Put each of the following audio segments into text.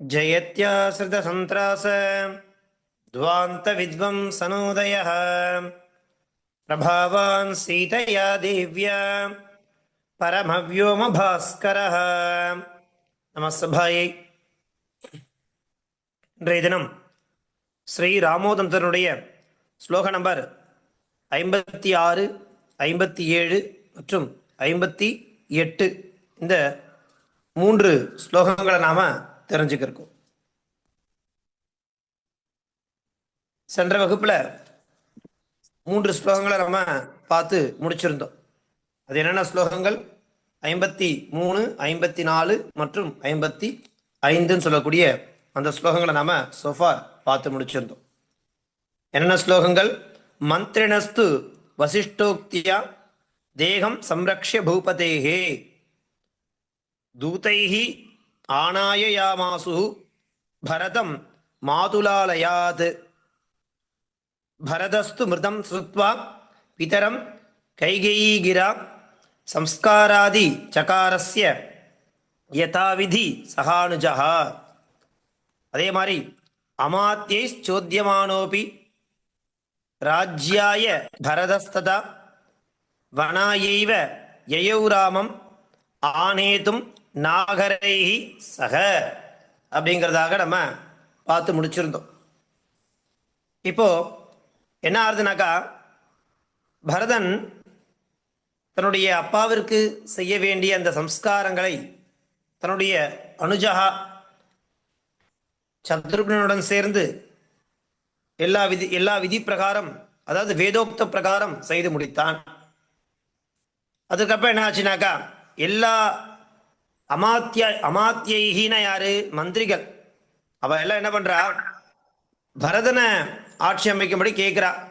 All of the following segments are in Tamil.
जयत्याश्रितसन्त्रास ध्वान्तविद्वंसनोदयः प्रभावान् सीतया देव्या பரமவியோமபாஸ்கரः நமஸ்தபாயை இன்றைய தினம் ஸ்ரீ ராமோதந்தனுடைய ஸ்லோக நம்பர் ஐம்பத்தி ஆறு ஐம்பத்தி ஏழு மற்றும் ஐம்பத்தி எட்டு இந்த மூன்று ஸ்லோகங்களை நாம தெரிஞ்சுக்கிறக்கும் சென்ற வகுப்புல மூன்று ஸ்லோகங்களை நம்ம பார்த்து முடிச்சிருந்தோம். அது என்னென்ன ஸ்லோகங்கள்? ஐம்பத்தி மூணு ஐம்பத்தி நாலு மற்றும் ஐம்பத்தி ஐந்துன்னு சொல்லக்கூடிய அந்த ஸ்லோகங்களை நாம சோஃபா பார்த்து முடிச்சிருந்தோம். என்னென்ன ஸ்லோகங்கள்? மந்திரிணஸ்து வசிஷ்டோக்தியா தேகம் சம்ரக்ஷ பூபதேகே தூதைஹி ஆனாயயாமாசு பரதம் மாதுலாலயாத். பரதஸ்து மிருதம் ஸ்ருத்வா பிதரம் கைகைகிரா சம்ஸ்காராதி சகாரஸ்ய யதாவிதி சகானுஜா அதே மாதிரி அமாத்தியை சோத்தியமானோபி ராஜ்யாய பரதஸ்ததா வனாயைவ யயௌராமம் ஆனேதும் நாகரைஹி சக அப்படிங்கிறதாக நம்ம பார்த்து முடிச்சிருந்தோம். இப்போ என்ன ஆறுதுனாக்கா பரதன் தன்னுடைய அப்பாவிற்கு செய்ய வேண்டிய அந்த சம்ஸ்காரங்களை தன்னுடைய அனுஜகா சத்ருக்னனுடன் சேர்ந்து எல்லா விதி எல்லா விதி பிரகாரம் அதாவது வேதோக்த பிரகாரம் செய்து முடித்தான். அதுக்கப்புறம் என்ன ஆச்சுனாக்கா எல்லா அமாத்திய அமாத்தியைகின யாரு? மந்திரிகள். அவ எல்லாம் என்ன பண்றா? பரதனை ஆட்சி அமைக்கும்படி கேட்குறா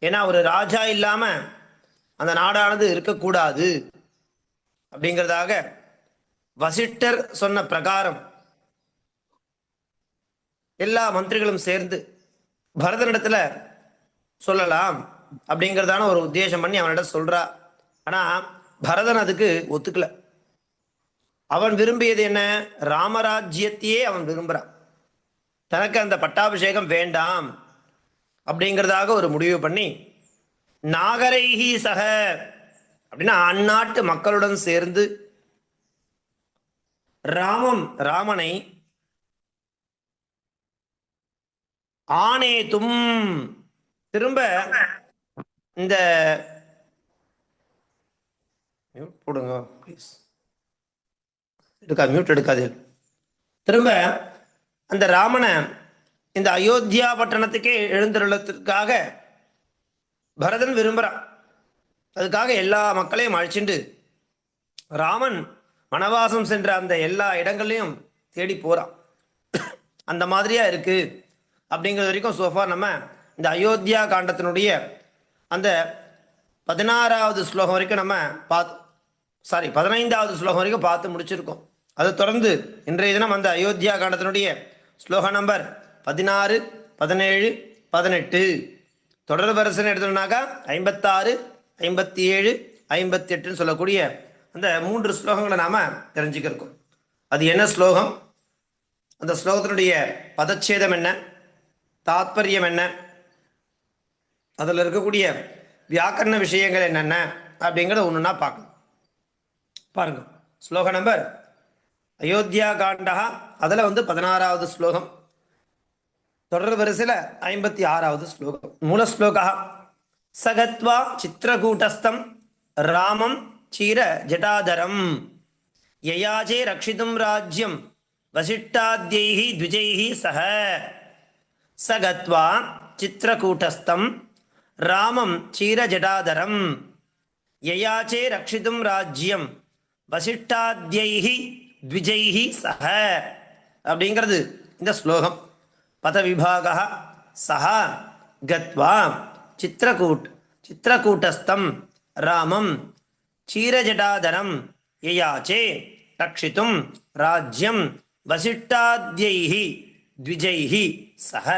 ஏன்னா ஒரு ராஜா இல்லாம அந்த நாடானது இருக்கக்கூடாது. அப்படிங்கிறதாக வசிட்டர் சொன்ன பிரகாரம் எல்லா மந்திரிகளும் சேர்ந்து பரதனிடத்துல சொல்லலாம் அப்படிங்கிறதான ஒரு உத்தேசம் பண்ணி அவனிடம் சொல்றா. ஆனா பரதன் அதுக்கு ஒத்துக்கலை. அவன் விரும்பியது என்ன? ராமராஜ்யத்தையே அவன் விரும்புறான். தனக்கு அந்த பட்டாபிஷேகம் வேண்டாம் அப்படிங்கிறதாக ஒரு முடிவு பண்ணி நாகரைஹி சக அப்படின்னா அந்நாட்டு மக்களுடன் சேர்ந்து ராமம் ராமனை ஆனேதும் திரும்ப இந்த போடுங்க ப்ளீஸ் எடுக்காது மியூட் எடுக்காது திரும்ப அந்த ராமனை இந்த அயோத்தியா பட்டணத்துக்கே எழுந்தருளத்திற்காக பரதன் விரும்புகிறான் அதுக்காக எல்லா மக்களையும் அழிச்சுண்டு ராமன் வனவாசம் சென்ற அந்த எல்லா இடங்களையும் தேடி போகிறான் அந்த மாதிரியாக இருக்குது அப்படிங்கிறது வரைக்கும் சோஃபா நம்ம இந்த அயோத்தியா காண்டத்தினுடைய அந்த பதினாறாவது ஸ்லோகம் வரைக்கும் நம்ம பார்த்து சாரி பதினைந்தாவது ஸ்லோகம் வரைக்கும் பார்த்து முடிச்சிருக்கோம். அதை தொடர்ந்து இன்றைய தினம் அந்த அயோத்தியா காண்டத்தினுடைய ஸ்லோக நம்பர் பதினாறு பதினேழு பதினெட்டு. தொடர் வரிசைன்னு எடுத்தோம்னாக்கா ஐம்பத்தாறு ஐம்பத்தி ஏழு ஐம்பத்தி எட்டுன்னு சொல்லக்கூடிய அந்த மூன்று ஸ்லோகங்களை நாம் தெரிஞ்சுக்கிருக்கோம். அது என்ன ஸ்லோகம்? அந்த ஸ்லோகத்தினுடைய பதச்சேதம் என்ன? தாத்பரியம் என்ன? அதில் இருக்கக்கூடிய வியாக்கரண விஷயங்கள் என்னென்ன? அப்படிங்கிறத ஒன்றுனா பார்க்கணும். பாருங்கள் ஸ்லோக நம்பர் அயோத்தியா காண்டா அதில் வந்து பதினாறாவது ஸ்லோகம். தொடர் வரிசையில் ஐம்பத்தி ஆறாவது ஸ்லோகம். மூல ஸ்லோகா சகத்வா சித்திரகூட்டஸ்தம் ராமம் சீர ஜட்டாதரம். யயாஜே ரக்ஷிதும் ராஜ்யம் வசிஷ்டாத்யைஹி த்விஜைஹி சக சகத்வா சித்திரகூட்டஸ்தம் ராமம் சீர ஜடாதரம் யயாச்சே ரக்ஷிதும் ராஜ்யம் வசிஷ்டாத்யைஹி த்விஜைஹி சக அப்படிங்கிறது இந்த ஸ்லோகம். பதவிபாக சஹ கத்வா சித்திரகூட் சித்திரகூட்டஸ்தம் ராமம் சீரஜடாதரம் யயாச்சே ரக்ஷித்தும் ராஜ்யம் வசிஷ்டாத்யைஹி த்விஜைஹி சஹ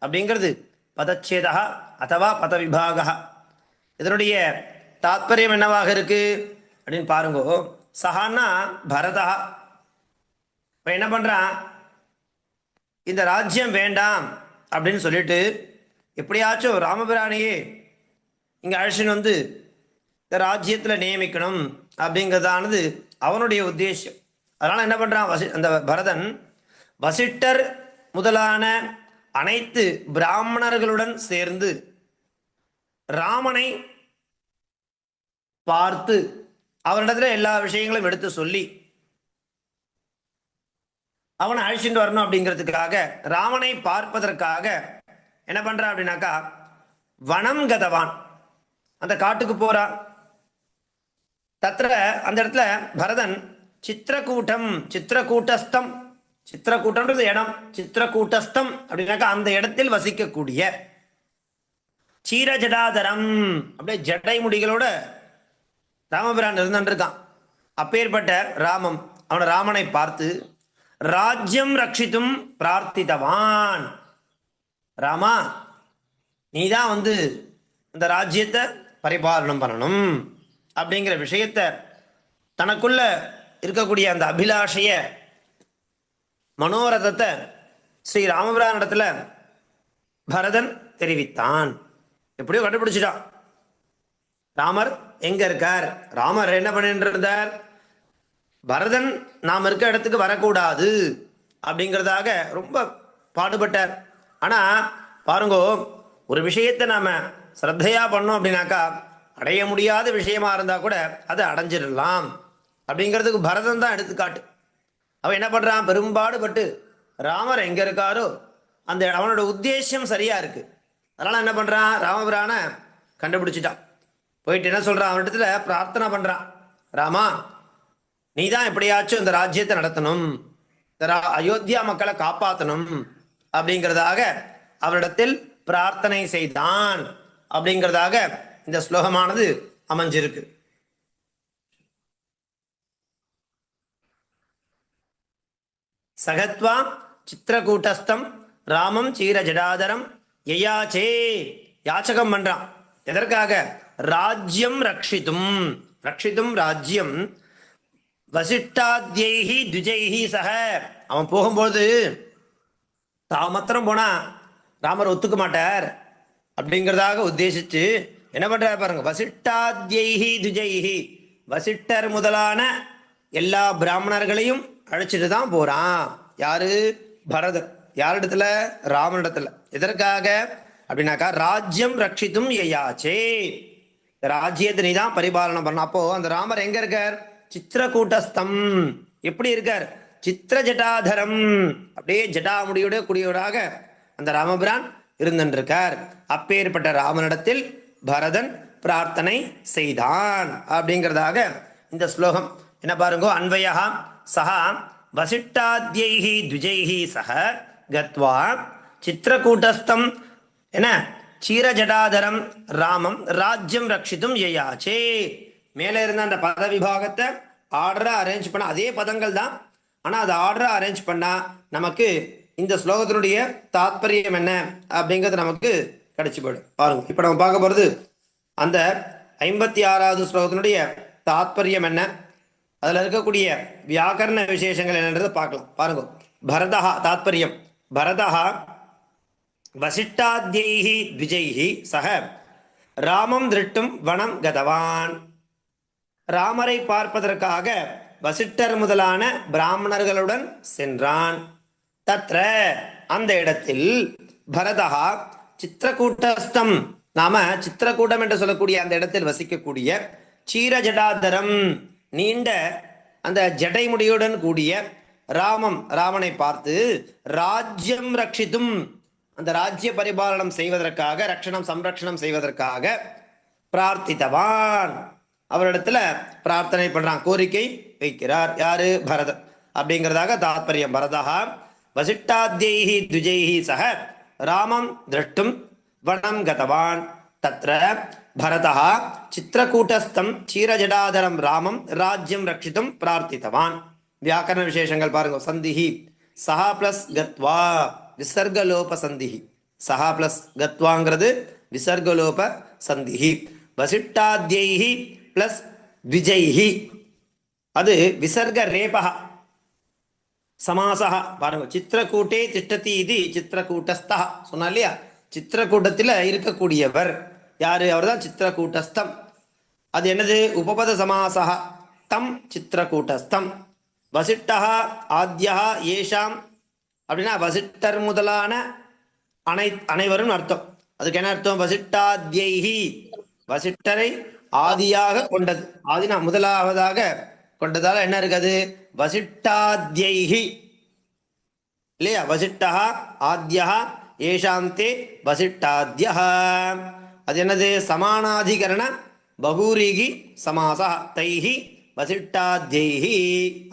அப்படிங்கிறது பதச்சேதா அத்தவா பதவிபாக। இதனுடைய தாத்பரியம் என்னவாக இருக்கு? அப்படின்னு பாருங்கோ. சஹான்னா பரதா இப்போ என்ன பண்ணுறான் இந்த ராஜ்யம் வேண்டாம் அப்படின்னு சொல்லிட்டு எப்படியாச்சும் ராமபிராணியே இங்கே அழைச்சின்னு வந்து இந்த ராஜ்யத்தில் நியமிக்கணும் அப்படிங்கிறதானது அவனுடைய உத்தேசம். அதனால் என்ன பண்ணுறான் வசி அந்த பரதன் வசிட்டர் முதலான அனைத்து பிராமணர்களுடன் சேர்ந்து ராமனை பார்த்து அவரிடத்துல எல்லா விஷயங்களும் எடுத்து சொல்லி அவனை அழிச்சுட்டு வரணும் அப்படிங்கிறதுக்காக ராவனை பார்ப்பதற்காக என்ன பண்றான் அப்படின்னாக்கா வனம் கதவான். அந்த காட்டுக்கு போறா. தத்திர அந்த இடத்துல பரதன் சித்திரக்கூட்டம் சித்திரக்கூட்டஸ்தம். சித்திரக்கூட்டம்ன்றது இடம். சித்திரக்கூட்டஸ்தம் அப்படின்னாக்கா அந்த இடத்தில் வசிக்கக்கூடிய சீரஜடாதரம். அப்படியே ஜடை முடிகளோட ராமபிரான் இருந்துருக்கான் அப்பேற்பட்ட ராமம் அவனை ராமனை பார்த்து ராஜ்யம் ரட்சித்தும் பிரார்த்தித்தவான். ராமா நீ தான் வந்து இந்த ராஜ்யத்தை பரிபாலனம் பண்ணணும் அப்படிங்கிற விஷயத்த தனக்குள்ள இருக்கக்கூடிய அந்த அபிலாஷைய மனோரதத்தை ஸ்ரீ ராமபிரான் இடத்துல பரதன் தெரிவித்தான். எப்படியோ கண்டுபிடிச்சிட்டான். ராமர் எங்க இருக்கார்? ராமர் என்ன பண்ணிட்டு இருந்தார்? பரதன் நாம் இருக்க இடத்துக்கு வரக்கூடாது அப்படிங்கிறதாக ரொம்ப பாடுபட்டார். ஆனால் பாருங்கோ ஒரு விஷயத்தை நாம் ஸ்ரத்தையாக பண்ணோம் அப்படின்னாக்கா அடைய முடியாத விஷயமா இருந்தால் கூட அதை அடைஞ்சிடலாம். அப்படிங்கிறதுக்கு பரதன் தான் எடுத்துக்காட்டு. அவன் என்ன பண்ணுறான் பெரும்பாடுபட்டு ராமர் எங்கே இருக்காரோ அந்த அவனோட உத்தேசம் சரியாக இருக்கு. அதனால் என்ன பண்ணுறான் ராமபிரான கண்டுபிடிச்சிட்டான். போயிட்டு என்ன சொல்றான்? அவனிடத்துல பிரார்த்தனை பண்ணுறான் ராமா நீ தான் எப்படியாச்சும் இந்த ராஜ்யத்தை நடத்தணும் இந்த அயோத்தியா மக்களை காப்பாற்றணும் அப்படிங்கிறதாக அவரிடத்தில் பிரார்த்தனை செய்தான் அப்படிங்கிறதாக இந்த ஸ்லோகமானது அமைஞ்சிருக்கு. சகத்வா சித்திரகூட்டஸ்தம் ராமம் சீர ஜடாதரம் எயாச்சே யாச்சகம் பண்றான். எதற்காக? ராஜ்யம் ரக்ஷித்தும் ரக்ஷித்தும் ராஜ்யம் வசிஷ்டாத்யைஹி துஜைஹி சக. அவன் போகும்போது தான் மாத்திரம் போனா ராமர் ஒத்துக்க மாட்டார் அப்படிங்கிறதாக உத்தேசிச்சு. என்ன பண்றாரு பாருங்க. வசிஷ்டாத்யைஹி துஜைஹி. வசிட்டர் முதலான எல்லா பிராமணர்களையும் அழைச்சிட்டு தான் போறான். யாரு? பரதன் யாரிடத்துல? ராமனிடத்துல. எதற்காக? அப்படின்னாக்கா ராஜ்யம் ரட்சித்தும் யயாச்சே ராஜ்யத்தினை தான் பரிபாலனம் பண்ண அப்போ அந்த ராமர் எங்க இருக்கார்? சித்திரகூட்டஸ்தம். எப்படி இருக்கார்? சித்திர ஜட்டாதரம் அப்படியே ஜட்டாமுடியோட கூடியவராக அந்த ராமபிரான் இருந்திருக்கார் அப்பேற்பட்ட ராமனிடத்தில் பரதன் பிரார்த்தனை செய்தான். அப்படிங்கிறதாக இந்த ஸ்லோகம். என்ன பாருங்க அன்வயா சஹா வசிஷ்டாத்யைஹி த்விஜைஹி சஹ கத்வா சித்திரக்கூட்டஸ்தம் என்ன? சீரஜடாதரம் ராமம் ராஜ்யம் ரட்சித்தும் யயாச்சே. மேலே இருந்த அந்த பத விபாகத்தை ஆர்டரா அரேஞ்ச் பண்ண அதே பதங்கள் தான் ஆனா அதை ஆர்டரா அரேஞ்ச் பண்ணா நமக்கு இந்த ஸ்லோகத்தினுடைய தாத்பரியம் என்ன அப்படிங்கிறது நமக்கு கிடைச்சி போயிடும் பாருங்க இப்போ நம்ம பார்க்க போறது அந்த ஐம்பத்தி ஆறாவது ஸ்லோகத்தினுடைய தாத்பரியம் என்ன? அதுல இருக்கக்கூடிய வியாக்கரண விசேஷங்கள் என்னன்றதை பார்க்கலாம். பாருங்க பரதா தாத்பரியம். பரதா வசிஷ்டாத்யை த்விஜைஹி சக ராமம் திருட்டும் வனம் கதவான். ராமரை பார்ப்பதற்காக வசிட்டர் முதலான பிராமணர்களுடன் சென்றான். தத்ர அந்த இடத்தில் பரதா சித்திரக்கூட்டஸ்தம். நாம சித்திரக்கூட்டம் என்று சொல்லக்கூடிய அந்த இடத்தில் வசிக்கக்கூடிய சீரஜடாதரம் நீண்ட அந்த ஜடைமுடியுடன் கூடிய ராமம் ராமனை பார்த்து ராஜ்யம் ரட்சித்தும் அந்த ராஜ்ய பரிபாலனம் செய்வதற்காக ரட்சணம் சம்ரட்சணம் செய்வதற்காக பிரார்த்தித்தவான். அவரிடத்துல பிரார்த்தனை பண்றான். கோரிக்கை வைக்கிறார். யாரு? பரதன். அப்படிங்கிறதாக தாத்பரியம். பரதா வசிஷ்டாத்யைஹி துஜைஹி சக ராமம் திரட்டும் வனம் கதவான். தத்ர பரதா சித்திரக்கூட்டஸ்தம் சீரஜடாதரம் ராமம் ராஜ்யம் ரட்சித்தும் பிரார்த்தித்தவான். வியாக்கரண விசேஷங்கள் பாருங்க. சந்திஹி சஹா பிளஸ் கத்வா விசர்கலோப சந்திஹி. சஹா பிளஸ் கத்வாங்கிறது விசர்கலோப சந்திஹி. வசிஷ்டாத்யைஹி பிளஸ் விஜய்ஹி அது விசர்க ரேபா சமாசா பாருங்க சித்திரக்கூட்டே திஷ்டதி இது சித்திரக்கூட்டஸ்தா. சொன்னா இல்லையா? சித்திரக்கூட்டத்தில் இருக்கக்கூடியவர். யாரு? அவர்தான் சித்திரக்கூட்டஸ்தம். அது என்னது? உபபத சமாசா. தம் சித்திரக்கூட்டஸ்தம். வசிட்டா ஆத்யா ஏஷாம். அப்படின்னா வசிட்டர் முதலான அனை அனைவரும் அர்த்தம். அதுக்கு என்ன அர்த்தம்? வசிட்டாத்யைஹி. வசிட்டரை ஆதியாக கொண்டது. ஆதினா முதலாவதாக கொண்டதால என்ன இருக்குது? வசிட்டாத்யைஹி இல்லையா? வசிட்டா ஆத்யா ஏஷாந்தே வசிட்டாத்யா அது என்னது? சமானாதிகரண பகூரிகி சமாசா தைஹி வசிட்டாத்யைஹி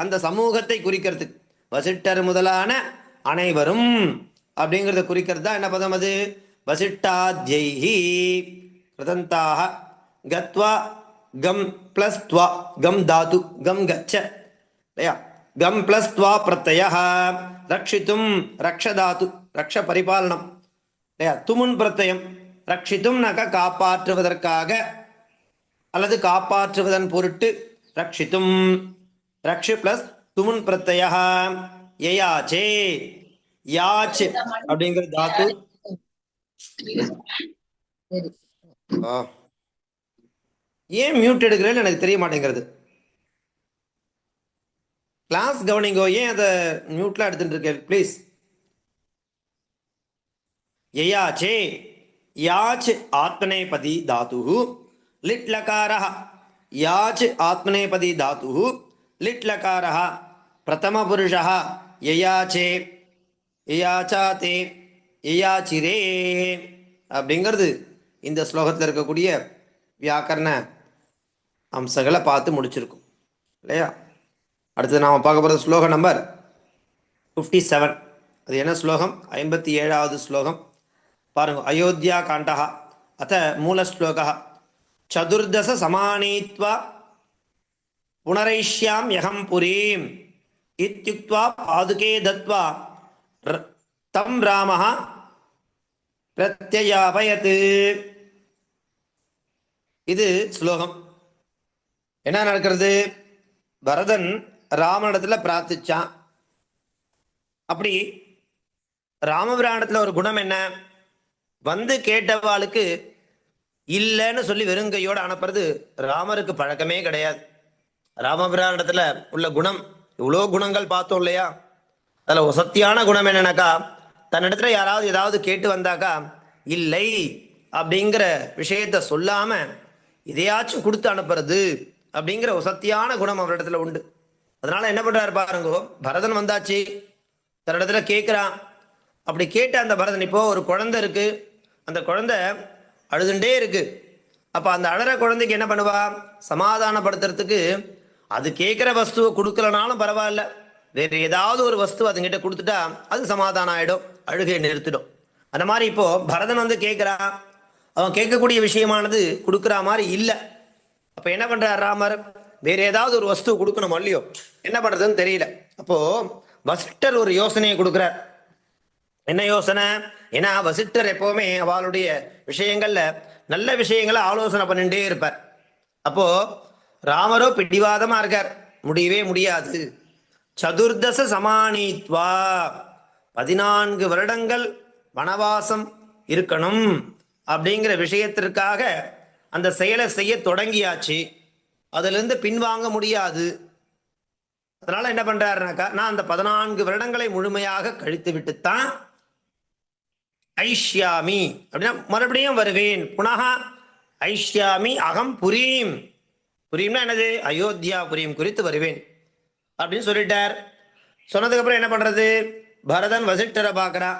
அந்த சமூகத்தை குறிக்கிறதுக்கு. வசிட்டர் முதலான அனைவரும் அப்படிங்கிறத குறிக்கிறது தான் என்ன பதம் அது? வசிட்டாத்யைஹி கிருதந்தாக கத்வா கம் பிளஸ் துவா கம் தாது கம் கச்ச. இல்லையா? கம் பிளஸ் துவா பிரத்ய ரக்ஷித்தும் ரக்ஷதாத்து ரக்ஷ பரிபாலனம். இல்லையா? துமுன் பிரத்யம். ரக்ஷித்தும்னாக்கா காப்பாற்றுவதற்காக அல்லது காப்பாற்றுவதன் பொருட்டு ரக்ஷித்தும். ரக்ஷி பிளஸ் துமுன் பிரத்ய யயாச்சே யாச் அப்படிங்கிற தாத்து. ஆ. ஏன் மியூட் எடுக்கிறேன்னு எனக்கு தெரிய மாட்டேங்கிறது கிளாஸ் கவனிங்கோ ஏன் அதை மியூட்ல எடுத்துட்டு இருக்கேன் please யயாச்சே யாச் ஆத்மனேபதி Tattva lid லகாரः யாச் ஆத்மனேபதி Tattva lid லகாரः பிரதமபுருஷः யயாச்சே யயாச்சாதே யயாச்சிரே அப்படிங்கிறது இந்த ஸ்லோகத்தில் இருக்கக்கூடிய வியாக்கரண அம்சங்களை பார்த்து முடிச்சிருக்கும். இல்லையா? அடுத்தது நாம் பார்க்க போகிறது ஸ்லோகம் நம்பர் ஃபிஃப்டி செவன் அது என்ன ஸ்லோகம்? ஐம்பத்தி ஏழாவது ஸ்லோகம். பாருங்க அயோத்தியா காண்டா அத்த மூலஸ்லோகா சதுர்தச சமானீத்வா புனரைஷ்யாம் யகம் புரீம் இத்யுக்த்வா பாதுகே தத்வா தம் ராமः பிரத்யயாபயத் இது ஸ்லோகம். என்ன நடக்கிறது? பரதன் ராமனிடத்துல பிரார்த்திச்சான். அப்படி ராமபிராணத்துல ஒரு குணம் என்ன? வந்து கேட்டவாளுக்கு இல்லைன்னு சொல்லி வெறுங்கையோட அனுப்புறது ராமருக்கு பழக்கமே கிடையாது. ராமபிராணத்துல உள்ள குணம் இவ்வளோ குணங்கள் பார்த்தோம் இல்லையா? அதில் வசத்தியான குணம் என்னன்னாக்கா தன்னிடத்துல யாராவது ஏதாவது கேட்டு வந்தாக்கா இல்லை அப்படிங்கிற விஷயத்த சொல்லாம இதையாச்சும் கொடுத்து அனுப்புறது. அப்படிங்கிற சத்தியான குணம் அவரிடத்துல உண்டு. அதனால என்ன பண்றாரு பாருங்கோ பரதன் வந்தாச்சு. தன்னிடத்துல கேட்குறான் அப்படி கேட்ட அந்த பரதன் இப்போ ஒரு குழந்தை இருக்கு. அந்த குழந்தை அழுதுண்டே இருக்கு. அப்ப அந்த அழற குழந்தைக்கு என்ன பண்ணுவா? சமாதானப்படுத்துறதுக்கு அது கேட்குற வஸ்துவை கொடுக்கலனாலும் பரவாயில்ல. வேற ஏதாவது ஒரு வஸ்து அதுங்கிட்ட கொடுத்துட்டா அது சமாதானம் ஆயிடும் அழுகையை நிறுத்திடும். அந்த மாதிரி இப்போ பரதன் வந்து கேட்குறான் அவன் கேட்கக்கூடிய விஷயமானது கொடுக்குற மாதிரி இல்லை. அப்ப என்ன பண்றார் ராமர்? வேற ஏதாவது ஒரு வஸ்து கொடுக்கணும் இல்லையோ? என்ன பண்றதுன்னு தெரியல. அப்போ வசிட்டர் ஒரு யோசனையை கொடுக்குறார். என்ன யோசனை? ஏன்னா வசிட்டர் எப்பவுமே அவளுடைய விஷயங்கள்ல நல்ல விஷயங்களை ஆலோசனை பண்ணிட்டே இருப்பார். அப்போ ராமரோ பிடிவாதமா இருக்கார். முடியவே முடியாது. சதுர்தச சமானித்வா. பதினான்கு வருடங்கள் வனவாசம் இருக்கணும் அப்படிங்கிற விஷயத்திற்காக அந்த செயலை செய்ய தொடங்கியாச்சு. அதிலிருந்து பின்வாங்க முடியாது. அதனால என்ன பண்றாருனாக்கா நான் அந்த பதினான்கு வருடங்களை முழுமையாக கழித்து விட்டுத்தான் ஐஷ்யாமி அப்படின்னா மறுபடியும் வருவேன். புனகா ஐஷ்யாமி அகம் புரீம். புரியும்னா என்னது? அயோத்தியா புரியும் குறித்து வருவேன். அப்படின்னு சொல்லிட்டார். சொன்னதுக்கப்புறம் என்ன பண்றது? பரதன் வசிஷ்டரை பார்க்கறா.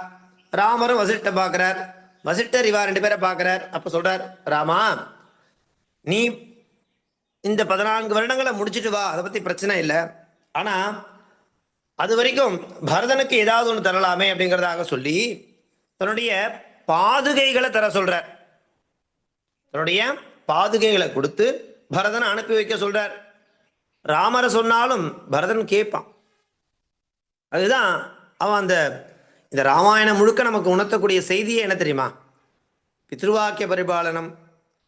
ராமரும் வசிஷ்டரை பார்க்கறார். வசிஷ்டர் இவா ரெண்டு பேரை பார்க்கறார். அப்ப சொல்றார் ராமா நீ இந்த பதினான்கு வருடங்களை முடிச்சுட்டு வா அதை பத்தி பிரச்சனை இல்லை. ஆனா அது வரைக்கும் பரதனுக்கு ஏதாவது ஒன்று தரலாமே அப்படிங்கிறதாக சொல்லி தன்னுடைய பாதுகைகளை தர சொல்றார் தன்னுடைய பாதுகைகளை கொடுத்து பரதனை அனுப்பி வைக்க சொல்றார். ராமரை சொன்னாலும் பரதன் கேட்பான் அதுதான் அவன் அந்த இந்த ராமாயணம் முழுக்க நமக்கு உணர்த்தக்கூடிய செய்தியே என்ன தெரியுமா? பித்ருவாக்கிய பரிபாலனம்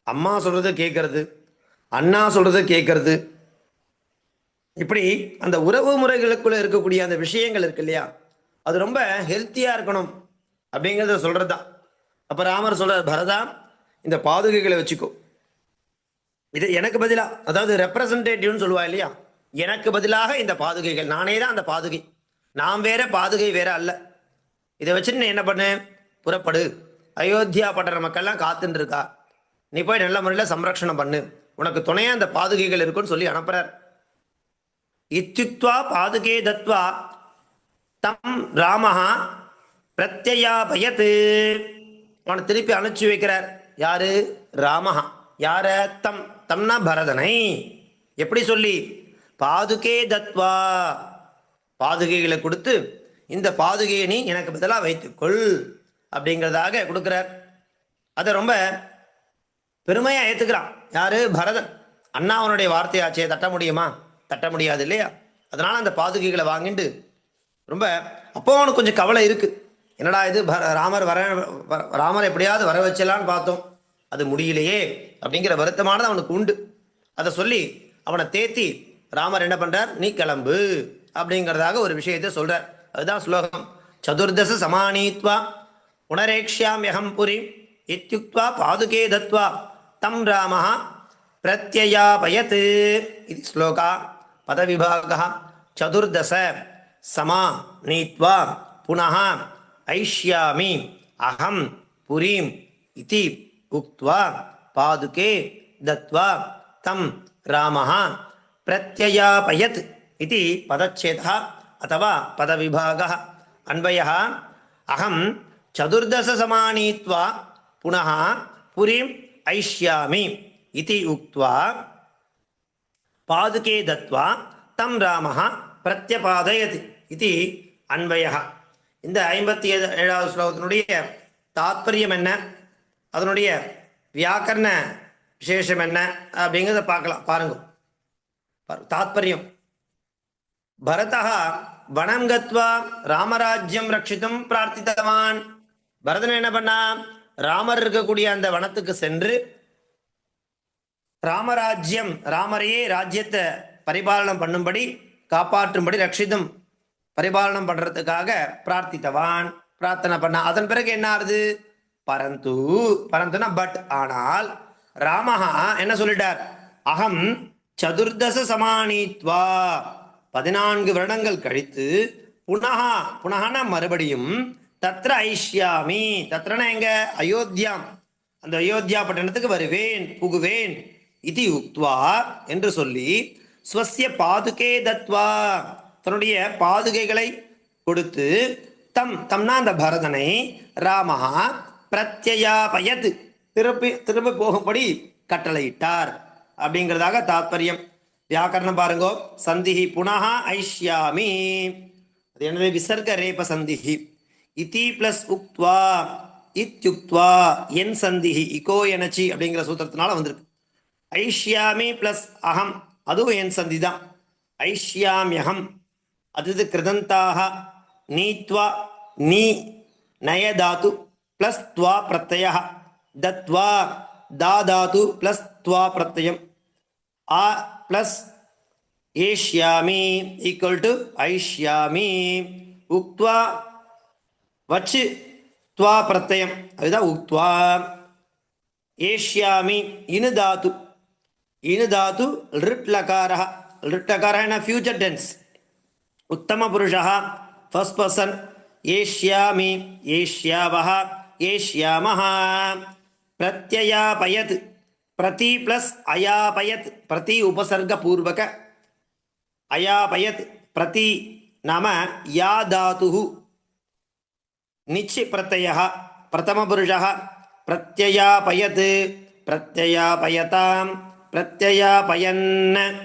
அம்மா சொல்கிறத கேட்கறது அண்ணா சொல்கிறத கேட்கறது. இப்படி அந்த உறவு முறைகளுக்குள்ள இருக்கக்கூடிய அந்த விஷயங்கள் இருக்கு இல்லையா? அது ரொம்ப ஹெல்த்தியா இருக்கணும் அப்படிங்கிறத சொல்கிறது தான் அப்ப ராமர் சொல்றார் பரதா இந்த பாதுகைகளை வச்சுக்கோ. இது எனக்கு பதிலா அதாவது ரெப்ரசன்டேட்டிவ்னு சொல்லுவா இல்லையா? எனக்கு பதிலாக இந்த பாதுகைகள் நானே தான் அந்த பாதுகை. நான் வேற பாதுகை வேற அல்ல. இதை வச்சுட்டு என்ன பண்ணு? புறப்படு. அயோத்தியா பட்டற மக்கள்லாம் காத்துன்னு இருக்கா? நீ போய் நல்ல முறையில் சம்ரக்ஷணம் பண்ணு. உனக்கு துணையாக அந்த பாதுகைகள் இருக்குன்னு சொல்லி அனுப்புறார். இத்தித்வா பாதுகே தத்வா தம் ராமஹா பிரத்யா பயத்து அவனை திருப்பி அனுப்பிச்சு வைக்கிறார். யாரு? ராமஹா. யார? தம். தம்னா பரதனை. எப்படி சொல்லி? பாதுகே தத்வா பாதுகைகளை கொடுத்து இந்த பாதுகையை நீ எனக்கு பதிலாக வைத்துக்கொள் அப்படிங்கிறதாக கொடுக்குறார். அதை ரொம்ப பெருமையா ஏத்துக்கிறான். யாரு? பரதன். அண்ணா அவனுடைய வார்த்தையாச்சே தட்ட முடியுமா? தட்ட முடியாது இல்லையா? அதனால அந்த பாதுகைகளை வாங்கிட்டு ரொம்ப அப்போ அவனுக்கு கொஞ்சம் கவலை இருக்கு. என்னடா இது? பர- ராமர் வர ராமர் எப்படியாவது வர வச்சலான்னு பார்த்தோம். அது முடியலையே அப்படிங்கிற வருத்தமானது அவனுக்கு உண்டு. அதை சொல்லி அவனை தேத்தி ராமர் என்ன பண்றார்? நீ கிளம்பு அப்படிங்கிறதாக ஒரு விஷயத்தை சொல்றார். அதுதான் ஸ்லோகம். சதுர்தச சமானீத்வா புனரேக்ஷாமியகம் புரி இத்தியுக்வா பாதுகே தத்வா. தம் ராம பிரத்யயாபயத். இது ஸ்லோகா. பதவிபாக சதுர்தச சமா நீத்வா புனः ஐஷ்யாமி அகம் புரீம் இதி உக்த்வா பாதுகே தத்வா தம் ராம பிரத்யயாபயத். இது பதச்சேதா அத்தவா பதவிபாக அன்வய அகம் சதுர்தச சமானீத்வா புனः புரீம் ஐஷ்யாமி இது உக்வா பாதுகே தத்வா தம் ராம பிரத்யபாதயதி இது அன்வய இந்த ஐம்பத்தி ஏழு ஏழாவது ஸ்லோகத்தினுடைய தாத்பரியம் என்ன? அதனுடைய வியாக்கரண விசேஷம் என்ன? அப்படிங்கிறத பார்க்கலாம். பாருங்க. தாத்பரியம். பரதா வனம் கத்வா ராமராஜ்யம் ரட்சித்தும் பிரார்த்தித்தவான். பரதன் என்ன பண்ணா ராமர் இருக்கக்கூடிய அந்த வனத்துக்கு சென்று ராமராஜ்யம் ராமரையே ராஜ்யத்தை பரிபாலனம் பண்ணும்படி காப்பாற்றும்படி ரட்சிதம் பரிபாலனம் பண்றதுக்காக பிரார்த்தித்தவான் பிரார்த்தனை பண்ண அதன் பிறகு என்ன ஆறுது? பரந்து பரந்துனா பட் ஆனால் ராமஹா என்ன சொல்லிட்டார்? அகம் சதுர்தச சமானித்வா. பதினான்கு வருடங்கள் கழித்து புனகா புனகனா மறுபடியும் தத்ர ஐஷ்யாமி. தத்ரனா எங்க? அயோத்தியாம். அந்த அயோத்தியா பட்டணத்துக்கு வருவேன் புகுவேன். இது உக்துவா என்று சொல்லி ஸ்வசிய பாதுகே தத்வா. தன்னுடைய பாதுகைகளை கொடுத்து தம் தம்னா அந்த பரதனை ராமஹா பிரத்யயாபயத் திருப்பி திரும்ப போகும்படி கட்டளையிட்டார். அப்படிங்கிறதாக தாத்பரியம். வியாக்கரணம் பாருங்கோ. சந்திஹி புனः ஐஷ்யாமி. அது என்னது? விசர்க ரேப சந்திஹி. இதி பிளஸ் உக்த்வா இத்யுக்த்வா என் சந்திஹி இகோ எனச்சி அப்படிங்கிற சூத்திரத்தினால வந்திருக்கு. ஐஷ்யாமி பிளஸ் அகம் அதுவும் என் சந்தி தான் ஐஷ்யாமியகம் அது கிருதந்தாக நீத்வா நீ நயதாத்து பிளஸ் துவா பிரத்ய தத்வா தாதாத்து பிளஸ் துவா பிரத்யம். ஆ பிளஸ் ஏஷ்யாமி ஈக்குவல் டு ஐஷ்யாமி உக்வா வச்சு துவா பிரத்தயம் அதுதான் உக்துவா. ஏஷ்யாமி இனு தாத்து இனு தாத்து லிட் லகாரா லிட் லகாரா ஃபியூச்சர் டென்ஸ் உத்தம புருஷா ஃபர்ஸ்ட் பர்சன் ஏஷ்யாமி ஏஷ்யாவா ஏஷ்யாமஹா. பிரத்யயாபயத். பிரதி பிளஸ் அயாபயத். பிரதி உபசர்க பூர்வக அயாபயத். பிரதி நாம யா தாத்து நிச்சி பிரத்யா பிரதமபுருஷ பிரத்யாபயத் பிரத்யாபயதாம் பிரத்யாபயன்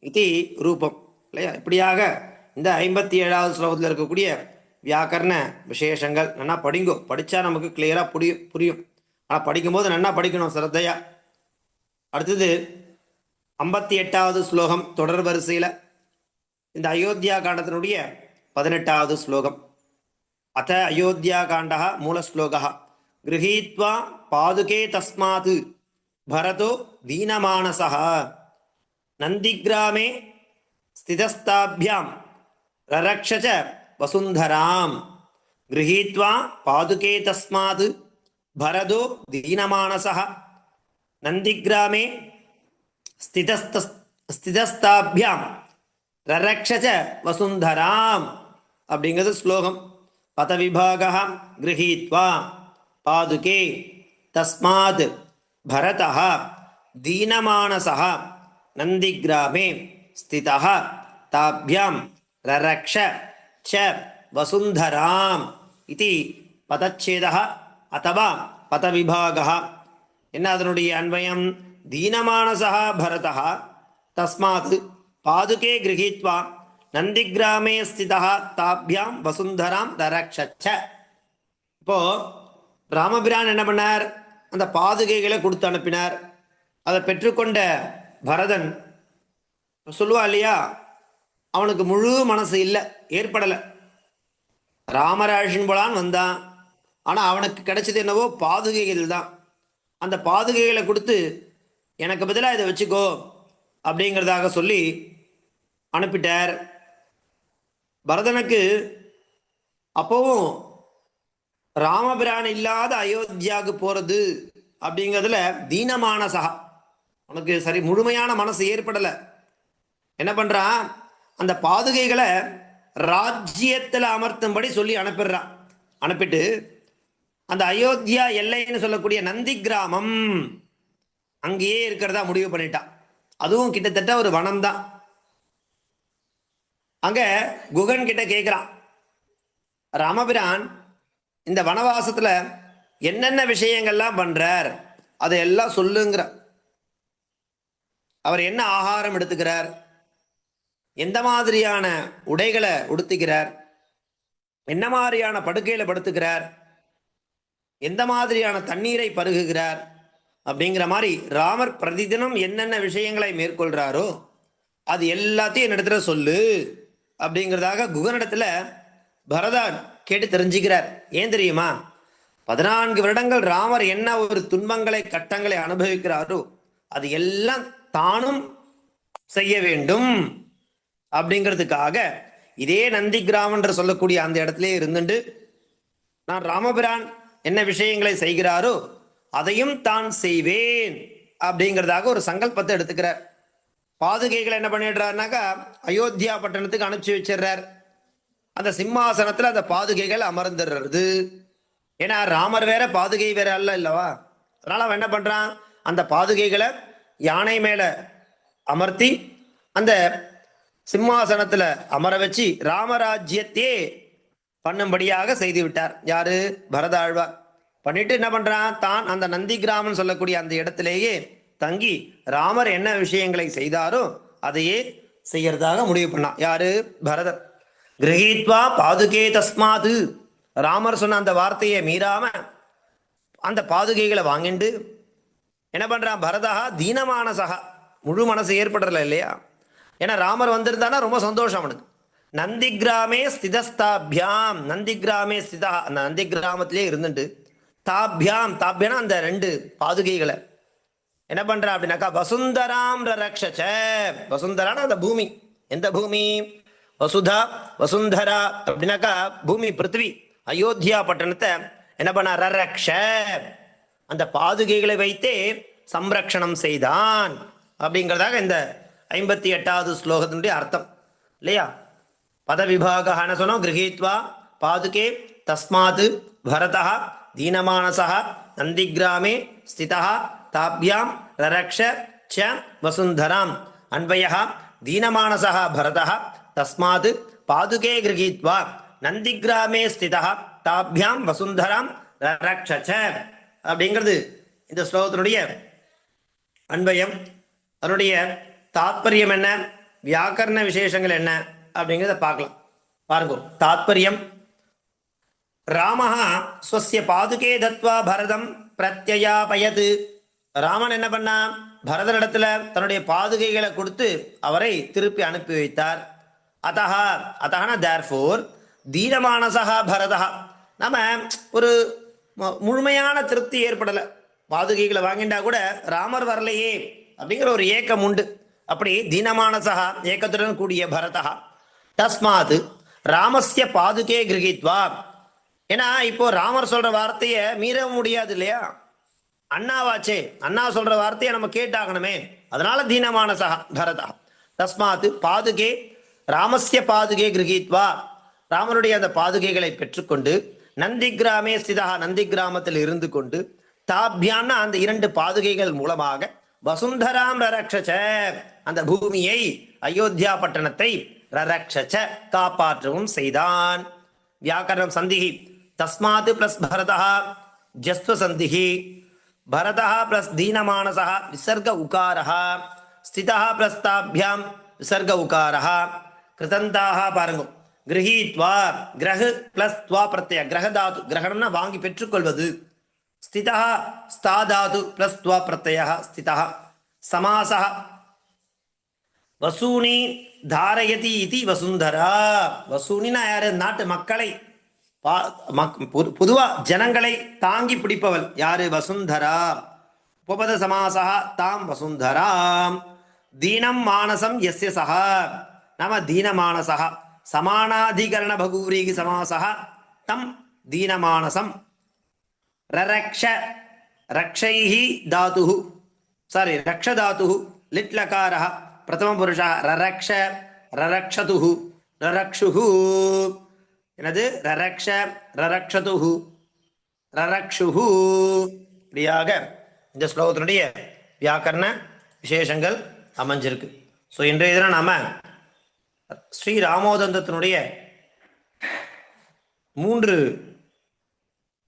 இது ரூபம். இல்லையா? இப்படியாக இந்த ஐம்பத்தி ஏழாவது ஸ்லோகத்தில் இருக்கக்கூடிய வியாக்கரண விசேஷங்கள் நல்லா படிங்கோ. படித்தா நமக்கு கிளியராக புரியும் புரியும். ஆனால் படிக்கும்போது நல்லா படிக்கணும் சிரத்தையா? அடுத்தது ஐம்பத்தி எட்டாவது ஸ்லோகம் தொடர் வரிசையில் இந்த அயோத்தியா காண்டத்தினுடைய பதினெட்டாவது ஸ்லோகம். அத அயோத்தியா காண்டः மூலஸ்லோகः गृहीत्वा पादुके तस्मात् भरतो दीनमानसः नन्दिग्रामे ஸ்திதஸ்தாபியாம் ரரக்ஷ ச வசுந்தராம் गृहीत्वा पादुके तस्मात् भरदो दीनमानसः नन्दिग्रामे स्थितस्त ஸ்திதஸ்தாபியாம் ரரக்ஷச்ச வசுந்தராம் அப்படிங்கிறது ஸ்லோகம் பதவிபாகா கிரகீத்வா பாதுகே தஸ்மாத் பரதः दीनमानसः नन्दिग्रामे स्थितः ताभ्यां ररक्ष च वसुन्धराम् इति पदच्छेदः अथवा पदविभागः என்ன அதனுடைய அன்வயம் தீனமானசா பரதः தஸ்மாத் பாதுகே கிரகீத்வா நந்திகிராமே ஸ்திதா தாபியாம் வசுந்தராம் தரக்ஷச்ச. இப்போ ராமபிரான் என்ன பண்ணார்? அந்த பாதுகைகளை கொடுத்து அனுப்பினார். அதை பெற்றுக்கொண்ட பரதன் சொல்லுவா இல்லையா? அவனுக்கு முழு மனசு இல்லை ஏற்படலை. ராமராஜன் போலான் வந்தான். ஆனால் அவனுக்கு கிடைச்சது என்னவோ பாதுகைகள் தான். அந்த பாதுகைகளை கொடுத்து எனக்கு பதிலாக இதை வச்சுக்கோ அப்படிங்கிறதாக சொல்லி அனுப்பிட்டார். பரதனுக்கு அப்போவும் ராமபிரான் இல்லாத அயோத்தியாவுக்கு போகிறது அப்படிங்கிறதுல தீனமானசா. உனக்கு சரி முழுமையான மனசு ஏற்படலை. என்ன பண்ணுறான் அந்த பாதுகைகளை ராஜ்யத்தில் அமர்த்தும்படி சொல்லி அனுப்பிடுறான். அனுப்பிட்டு அந்த அயோத்தியா எல்லைன்னு சொல்லக்கூடிய நந்தி கிராமம் அங்கேயே இருக்கிறதா முடிவு பண்ணிட்டான். அதுவும் கிட்டத்தட்ட ஒரு வனம் தான் அங்க குகன் கிட்ட கேட்குறான் ராமபிரான் இந்த வனவாசத்துல என்னென்ன விஷயங்கள்லாம் பண்றார் அதையெல்லாம் சொல்லுங்கிற அவர் என்ன ஆகாரம் எடுத்துக்கிறார் எந்த மாதிரியான உடைகளை உடுத்துகிறார் என்ன மாதிரியான படுக்கையில படுத்துக்கிறார் எந்த மாதிரியான தண்ணீரை பருகுகிறார் அப்படிங்கிற மாதிரி ராமர் பிரதிதினம் என்னென்ன விஷயங்களை மேற்கொள்றாரோ அது எல்லாத்தையும் என்னிடத்துல சொல்லு. அப்படிங்கிறதாக குகனிடத்துல பரதான் கேட்டு தெரிஞ்சுக்கிறார். ஏன் தெரியுமா? பதினான்கு வருடங்கள் ராமர் என்ன ஒரு துன்பங்களை கட்டங்களை அனுபவிக்கிறாரோ அது எல்லாம் தானும் செய்ய வேண்டும். அப்படிங்கிறதுக்காக இதே நந்தி கிராமம் என்று சொல்லக்கூடிய அந்த இடத்துல இருந்துட்டு நான் ராமபிரான் என்ன விஷயங்களை செய்கிறாரோ அதையும் தான் செய்வேன் அப்படிங்கிறதாக ஒரு சங்கல்பத்தை எடுத்துக்கிறார். பாதுகைகளை என்ன பண்ணிடுறாருனாக்கா அயோத்தியா பட்டணத்துக்கு அனுப்பிச்சு வச்சிடுறார். அந்த சிம்மாசனத்தில் அந்த பாதுகைகள் அமர்ந்துடுறது. ஏன்னா ராமர் வேற பாதுகை வேற அல்ல இல்லவா? அதனால அவன் என்ன பண்றான்? அந்த பாதுகைகளை யானை மேல அமர்த்தி அந்த சிம்மாசனத்துல அமர வச்சு ராமராஜ்யத்தையே பண்ணும்படியாக செய்து விட்டார். யாரு? பரதாழ்வார். பண்ணிட்டு என்ன பண்றான்? தான் அந்த நந்தி கிராமம் சொல்லக்கூடிய அந்த இடத்திலேயே தங்கி ராமர் என்ன விஷயங்களை செய்தாரோ அதையே செய்யறதாக முடிவு பண்ணான் யாரு? பரதர். கிரகித்வா பாதுகே தஸ்மாது. ராமர் சொன்ன அந்த வார்த்தையை மீறாம அந்த பாதுகைகளை வாங்கிண்டு என்ன பண்றான்? பரதா தீனமானசகா முழு மனசு ஏற்படுறல இல்லையா? ஏன்னா ராமர் வந்திருந்தானா ரொம்ப சந்தோஷம் அவனுக்கு. நந்தி கிராமே ஸ்திதஸ்தாபியாம். நந்தி கிராமே ஸ்திதா. அந்த நந்தி கிராமத்திலே இருந்துட்டு தாபியாம். தாபியானா அந்த ரெண்டு பாதுகைகளை என்ன பண்றா அப்படின்னாக்கா வசுந்தராம் ரக்ஷச்ச வசுந்தரான அந்த பூமி. எந்த பூமி? வசுதா வசுந்தரா. அப்படின்னாக்கா பூமி பிருத்திவி அயோத்தியா பட்டணத்தை என்ன பண்ண ரரக்ஷ. அந்த பாதுகைகளை வைத்தே சம்ரக்ஷணம் செய்தான். அப்படிங்கிறதாக இந்த ஐம்பத்தி எட்டாவது ஸ்லோகத்தினுடைய அர்த்தம். இல்லையா? பதவிபாக சொன்னோம்? கிரகீத்வா பாதுகே தஸ்மாத் பரதா தீனமானசா நந்திகிராமே ஸ்திதா தாபியாம் ரரக்ஷ ச வசுந்தராம் அன்வய தீனமானசா பரதா தஸ்மாத் பாதுகே கிரகீத்வா நந்திகிராமே ஸ்திதா தாபியாம் வசுந்தராம் ரரக்ஷ அப்படிங்கிறது இந்த ஸ்லோகத்தினுடைய அன்பயம். அதனுடைய தாத்பரியம் என்ன? வியாக்கரண விசேஷங்கள் என்ன? அப்படிங்கிறத பார்க்கலாம். பாருங்க. தாத்பரியம். ராமஹா ஸ்வசிய பாதுகே தத்வா பரதம் பிரத்யயாபயது. ராமன் என்ன பண்ணா பரதனிடத்துல தன்னுடைய பாதுகைகளை கொடுத்து அவரை திருப்பி அனுப்பி வைத்தார். அத்தஹா அத்தகன தேர்ஃபோர் தீனமானசா பரதா. நம்ம ஒரு மு- முழுமையான திருப்தி ஏற்படலை. பாதுகைகளை வாங்கிண்டா கூட ராமர் வரலையே அப்படிங்கிற ஒரு ஏக்கம் உண்டு. அப்படி தீனமானசா ஏக்கத்துடன் கூடிய பரதா. தஸ்மாத் ராமஸ்ய பாதுகே கிரகித்வா. ஏன்னா இப்போ ராமர் சொல்ற வார்த்தையை மீற முடியாது இல்லையா? அண்ணாவாச்சே அண்ணா சொல்ற வார்த்தையை நம்ம கேட்டாகணுமே. அதனால தீனமானசா பரதா. தஸ்மாத்து பாதுகே ராமஸ்ய பாதுகே கிரகித்வா ராமனுடைய அந்த பாதுகைகளை பெற்றுக்கொண்டு நந்தி கிராமே ஸ்திதா நந்தி கிராமத்தில் இருந்து கொண்டு தாபியான அந்த இரண்டு பாதுகைகள் மூலமாக வசுந்தராம் ரரக்ஷச அந்த பூமியை அயோத்தியா பட்டணத்தை ரரக்ஷச காப்பாற்றவும் செய்தான். வியாக்கரணம் சந்திகி. தஸ்மாத் பிளஸ் பரதா ஜஸ்வ சந்திகி பரதா பிளஸ் தீனமானசா விசர்க உகாரா ஸ்திதா பிளஸ் தாபியாம் விசர்க உகாரா கிருதந்தாக பாருங்க. கிரகீத்வா கிரக பிளஸ் துவா பிரத்ய கிரகதாது கிரகணம்னா வாங்கி பெற்றுக்கொள்வது. ஸ்திதா ஸ்தாதாது பிளஸ் துவா பிரத்ய ஸ்திதா. சமாசா வசூனி தாரயதி இது வசுந்தரா. வசூனினா யாரு? நாட்டு மக்களை பொதுவா ஜனங்களை தாங்கி பிடிப்பவள் யாரு? வசுந்தரா. உபபத சமாசா தாம் வசுந்தராம். தீனம் மானசம் எஸ்ய சகா நாம தீனமானசா சமானாதிகரண பகூரீகி சமாசா. தம் தீனமானசம் ரரக்ஷ ரக்ஷைஹி தாதுஹு. சாரி ரக்ஷ தாதுஹு. லிட் பிரதம புருஷ ரரக்ஷ ரரக்ஷது ரரக்ஷுஹு. எனது ரரக்ஷ ரரக்ஷதுஹு. ரரக்ஷுஹு. இப்படியாக இந்த ஸ்லோகத்தினுடைய வியாக்கரண விசேஷங்கள் அமைஞ்சிருக்கு. ஸோ இன்றைய தினம் நாம ஸ்ரீ ராமோதந்தத்தினுடைய மூன்று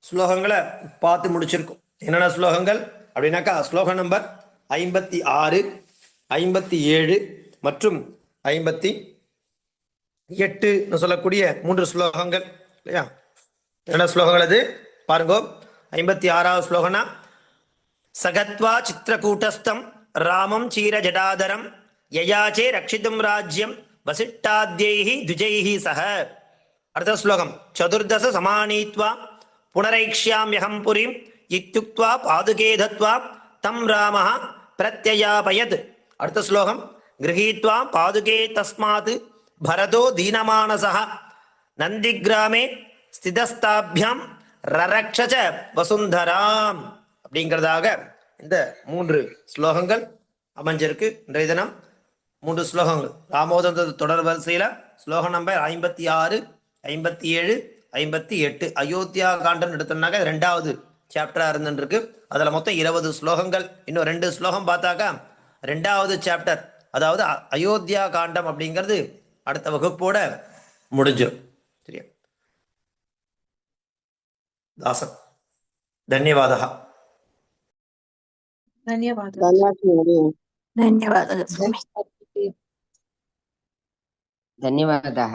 ஸ்லோகங்களை பார்த்து முடிச்சிருக்கோம். என்னென்ன ஸ்லோகங்கள்? அப்படின்னாக்கா ஸ்லோகம் நம்பர் ஐம்பத்தி ஆறு ஐம்பத்தி ஏழு மற்றும் ஐம்பத்தி எட்டுன்னு சொல்லக்கூடிய மூன்று ஸ்லோகங்கள் இல்லையா? என்ன ஸ்லோகங்கள் அது? பாருங்க. ஐம்பத்தி ஆறாவது ஸ்லோகனா சகத்வா சித்திரகூட்டஸ்தம் ராமம் சீர ஜடாதரம் யயாச்சே ரக்ஷிதும் ராஜ்யம் வசிஷ்டாத்யைஹி துஜைஹி சக அடுத்த ஸ்லோகம் சதுர்தச சமானீத்வா புனரைக்ஷ்யாம்யகம் புரிம் இத்துக்வா பாதுகே தத்வா தம் ராம பிரத்யயாபயத் அடுத்த ஸ்லோகம் கிரகீத்வா பாதுகே தஸ்மாத் பரதோ தீனமானசா நந்தி கிராமே ஸ்திதஸ்தாபியாம் ரரக்ஷச வசுந்தராம் அப்படிங்கிறதாக இந்த மூன்று ஸ்லோகங்கள் அமைஞ்சிருக்கு. இன்றைய தினம் மூன்று ஸ்லோகங்கள். ராமோதந்த தொடர் வரிசையில ஸ்லோகம் நம்பர் ஐம்பத்தி ஆறு ஐம்பத்தி ஏழு ஐம்பத்தி எட்டு அயோத்தியா காண்டம் எடுத்தோம்னாக்க ரெண்டாவது சாப்டரா இருந்துருக்கு அதுல மொத்தம் இருபது ஸ்லோகங்கள். இன்னும் ரெண்டு ஸ்லோகம் பார்த்தாக்கா ரெண்டாவது சாப்டர் அதாவது அயோத்தியா காண்டம் அப்படிங்கிறது அடுத்த வகுப்போட முடிஞ்சிடும் சரியா? தாசன் தன்யவாதா धन्यवादः धन्यवादः